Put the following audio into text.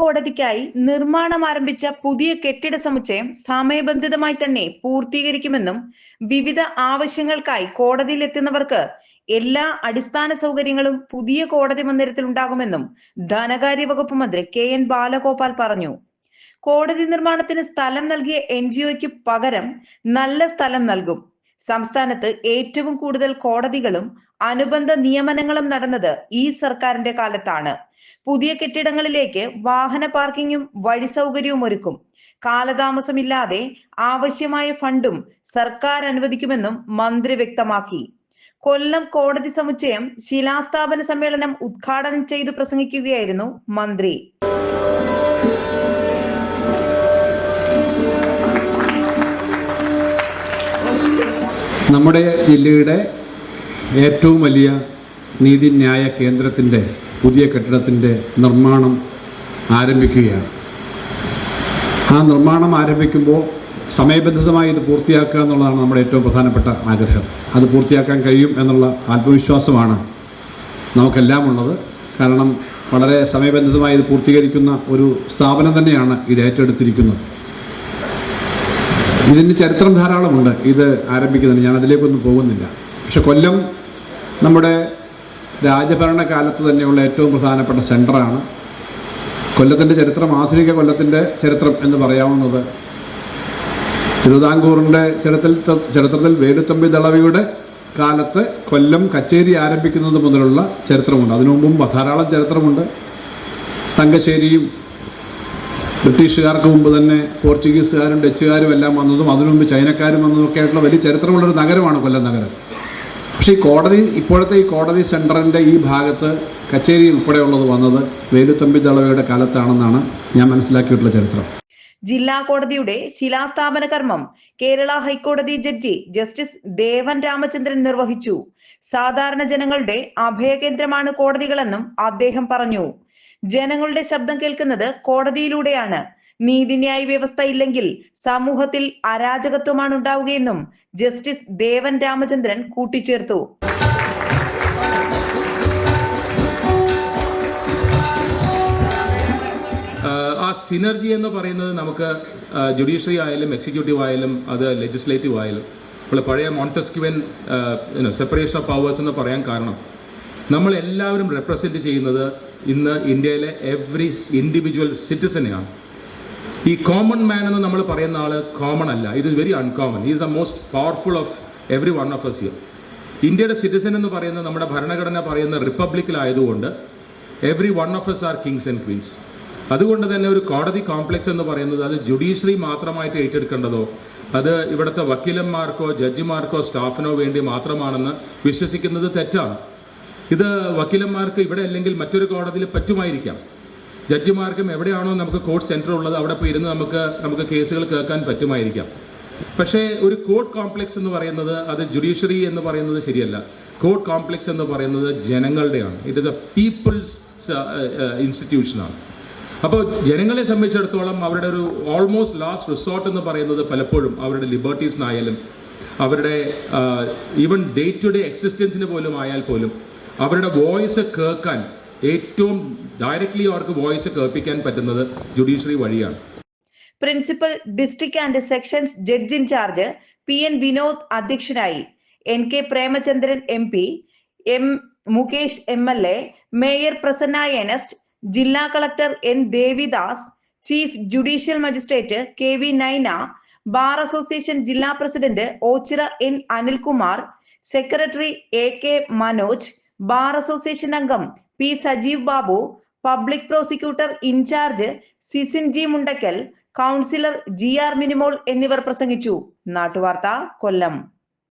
കോടതിക്കായി നിർമ്മാണം ആരംഭിച്ച പുതിയ കെട്ടിട സമുച്ചയം സമയബന്ധിതമായി തന്നെ പൂർത്തീകരിക്കുമെന്നും വിവിധ ആവശ്യങ്ങൾക്കായി കോടതിയിൽ എത്തുന്നവർക്ക് എല്ലാ അടിസ്ഥാന സൗകര്യങ്ങളും പുതിയ കോടതി മന്ദിരത്തിൽ ഉണ്ടാകുമെന്നും ധനകാര്യ വകുപ്പ് മന്ത്രി കെ എൻ ബാലഗോപാൽ പറഞ്ഞു. കോടതി നിർമ്മാണത്തിന് സ്ഥലം നൽകിയ എൻ ജി ഒക്ക് പകരം നല്ല സ്ഥലം നൽകും. സംസ്ഥാനത്ത് ഏറ്റവും കൂടുതൽ കോടതികളും അനുബന്ധ നിയമനങ്ങളും നടന്നത് ഈ സർക്കാരിന്റെ കാലത്താണ്. പുതിയ കെട്ടിടങ്ങളിലേക്ക് വാഹന പാർക്കിങ്ങും വഴി സൗകര്യവും ഒരുക്കും. കാലതാമസമില്ലാതെ ആവശ്യമായ ഫണ്ടും സർക്കാർ അനുവദിക്കുമെന്നും മന്ത്രി വ്യക്തമാക്കി. കൊല്ലം കോടതി സമുച്ചയം ശിലാസ്ഥാപന സമ്മേളനം ഉദ്ഘാടനം ചെയ്തു പ്രസംഗിക്കുകയായിരുന്നു മന്ത്രി. നമ്മുടെ ജില്ലയുടെ ഏറ്റവും വലിയ നീതിന്യായ കേന്ദ്രത്തിന്റെ പുതിയ കെട്ടിടത്തിന്റെ നിർമ്മാണം ആരംഭിക്കുകയാണ്. ആ നിർമ്മാണം ആരംഭിക്കുമ്പോൾ സമയബന്ധിതമായി ഇത് പൂർത്തിയാക്കുക എന്നുള്ളതാണ് നമ്മുടെ ഏറ്റവും പ്രധാനപ്പെട്ട ആഗ്രഹം. അത് പൂർത്തിയാക്കാൻ കഴിയും എന്നുള്ള ആത്മവിശ്വാസമാണ് നമുക്കെല്ലാം ഉള്ളത്. കാരണം വളരെ സമയബന്ധിതമായി ഇത് പൂർത്തീകരിക്കുന്ന ഒരു സ്ഥാപനം തന്നെയാണ് ഇത് ഏറ്റെടുത്തിരിക്കുന്നത്. ഇതിന് ചരിത്രം ധാരാളമുണ്ട് ഇത് ആരംഭിക്കുന്നതിന്. ഞാൻ അതിലേക്കൊന്നും പോകുന്നില്ല. പക്ഷെ കൊല്ലം നമ്മുടെ രാജഭരണ കാലത്ത് തന്നെയുള്ള ഏറ്റവും പ്രധാനപ്പെട്ട സെന്ററാണ് കൊല്ലത്തിന്റെ ചരിത്രം ആധുനിക കൊല്ലത്തിന്റെ ചരിത്രം എന്ന് പറയാവുന്നത് തിരുവിതാംകൂറിന്റെ ചരിത്രത്തിൽ ചരിത്രത്തിൽ വേലുത്തമ്പി ദളവിയുടെ കാലത്ത് കൊല്ലം കച്ചേരി ആരംഭിക്കുന്നത് മുതലുള്ള ചരിത്രമുണ്ട്. അതിനു മുമ്പും ധാരാളം ചരിത്രമുണ്ട്. തങ്കശ്ശേരിയും ബ്രിട്ടീഷുകാർക്ക് മുമ്പ് തന്നെ പോർച്ചുഗീസുകാരും ഡച്ചുകാരും എല്ലാം വന്നതും അതിനു മുമ്പ് ചൈനക്കാരും വന്നതും ഒക്കെ ആയിട്ടുള്ള വലിയ ചരിത്രമുള്ളൊരു നഗരമാണ് കൊല്ലം നഗരം. പക്ഷേ ഈ കോടതി ഇപ്പോഴത്തെ ഈ കോടതി സെന്ററിന്റെ ഈ ഭാഗത്ത് കച്ചേരി ഉൾപ്പെടെയുള്ളത് വന്നത് വേലുത്തമ്പി ദളവയുടെ കാലത്താണെന്നാണ് ഞാൻ മനസ്സിലാക്കിയിട്ടുള്ള ചരിത്രം. ജില്ലാ കോടതിയുടെ ശിലാസ്ഥാപന കർമ്മം കേരള ഹൈക്കോടതി ജഡ്ജി ജസ്റ്റിസ് ദേവൻ രാമചന്ദ്രൻ നിർവഹിച്ചു. സാധാരണ ജനങ്ങളുടെ അഭയകേന്ദ്രമാണ് കോടതികളെന്നും അദ്ദേഹം പറഞ്ഞു. ജനങ്ങളുടെ ശബ്ദം കേൾക്കുന്നത് കോടതിയിലൂടെയാണ്. നീതിന്യായ വ്യവസ്ഥ ഇല്ലെങ്കിൽ സമൂഹത്തിൽ അരാജകത്വമാണ് ഉണ്ടാവുകയെന്നും ജസ്റ്റിസ് ദേവൻ രാമചന്ദ്രൻ കൂട്ടിച്ചേർത്തു. ആ സിനർജി എന്ന് പറയുന്നത് നമുക്ക് ജുഡീഷ്യറി ആയാലും എക്സിക്യൂട്ടീവ് ആയാലും അത് ലെജിസ്ലേറ്റീവ് ആയാലും. നമ്മൾ പഴയ മോണ്ടസ്ക്യുവൻ സെപ്പറേഷൻ ഓഫ് പവേഴ്സ് എന്ന് പറയാൻ കാരണം. നമ്മൾ എല്ലാവരും റെപ്രസെന്റ് ചെയ്യുന്നത് ഇന്ന് ഇന്ത്യയിലെ എവറി ഇൻഡിവിജ്വൽ സിറ്റിസനെയാണ് ഈ കോമൺ മാൻ എന്ന് നമ്മൾ പറയുന്ന ആൾ കോമൺ അല്ല. ഇത് very uncommon is the most powerful of every one of us you ഇന്ത്യയുടെ സിറ്റിസൺ എന്ന് പറയുന്നത് നമ്മുടെ ഭരണഘടന പറയുന്ന റിപ്പബ്ലിക്കിലായതുകൊണ്ട് every one of us are kings and queens അതുകൊണ്ട് തന്നെ ഒരു കോടതി കോംപ്ലക്സ് എന്ന് പറയുന്നത് അത് ജുഡീഷ്യറി മാത്രമായിട്ട് ഏറ്റെടുക്കേണ്ടതോ അത് ഇവിടുത്തെ വക്കീലന്മാർക്കോ ജഡ്ജിമാർക്കോ സ്റ്റാഫിനോ വേണ്ടി മാത്രമാണെന്ന് വിശ്വസിക്കുന്നത് തെറ്റാണ്. ഇത് വക്കീലന്മാർക്ക് ഇവിടെ അല്ലെങ്കിൽ മറ്റൊരു കോടതിയിൽ പറ്റുമായിരിക്കാം. ജഡ്ജിമാർക്കും എവിടെയാണോ നമുക്ക് കോർട്ട് സെന്റർ ഉള്ളത് അവിടെ പോയി ഇരുന്ന് നമുക്ക് നമുക്ക് കേസുകൾ കേൾക്കാൻ പറ്റുമായിരിക്കാം. പക്ഷേ ഒരു കോർട്ട് കോംപ്ലക്സ് എന്ന് പറയുന്നത് അത് ജുഡീഷ്യറി എന്ന് പറയുന്നത് ശരിയല്ല. കോർട്ട് കോംപ്ലക്സ് എന്ന് പറയുന്നത് ജനങ്ങളുടെയാണ്. ഇറ്റ് ഇസ് എ പീപ്പിൾസ് ഇൻസ്റ്റിറ്റ്യൂഷനാണ് അപ്പോൾ ജനങ്ങളെ സംബന്ധിച്ചിടത്തോളം അവരുടെ ഒരു ഓൾമോസ്റ്റ് ലാസ്റ്റ് റിസോർട്ട് എന്ന് പറയുന്നത് പലപ്പോഴും അവരുടെ ലിബർട്ടീസിനായാലും അവരുടെ ഈവൻ ഡേ ടു ഡേ എക്സിസ്റ്റൻസിന് പോലും ആയാൽ പോലും അവരുടെ വോയിസ് കേൾക്കാൻ ഏറ്റവും ഡയറക്റ്റ്ലി അവർക്ക് വോയിസ് കേൾപ്പിക്കാൻ പറ്റുന്നത് ജുഡീഷ്യറി വഴിയാണ്. Principal district and sessions judge in charge P N Vinod അധ്യക്ഷനായി N K Premachandran M P M Mukesh M L A mayor Prasanna Ernest ജില്ലാ collector N Devidas chief judicial magistrate K V Naina bar association ജില്ലാ president Ochira N Anilkumar secretary A K Manoj bar association അംഗം P Sajeev Babu public prosecutor in charge Sisin G Mundakkal councillor G R Minimol എന്നിവർ പ്രസംഗിച്ചു. നാട്ടുവാർത്ത കൊല്ലം.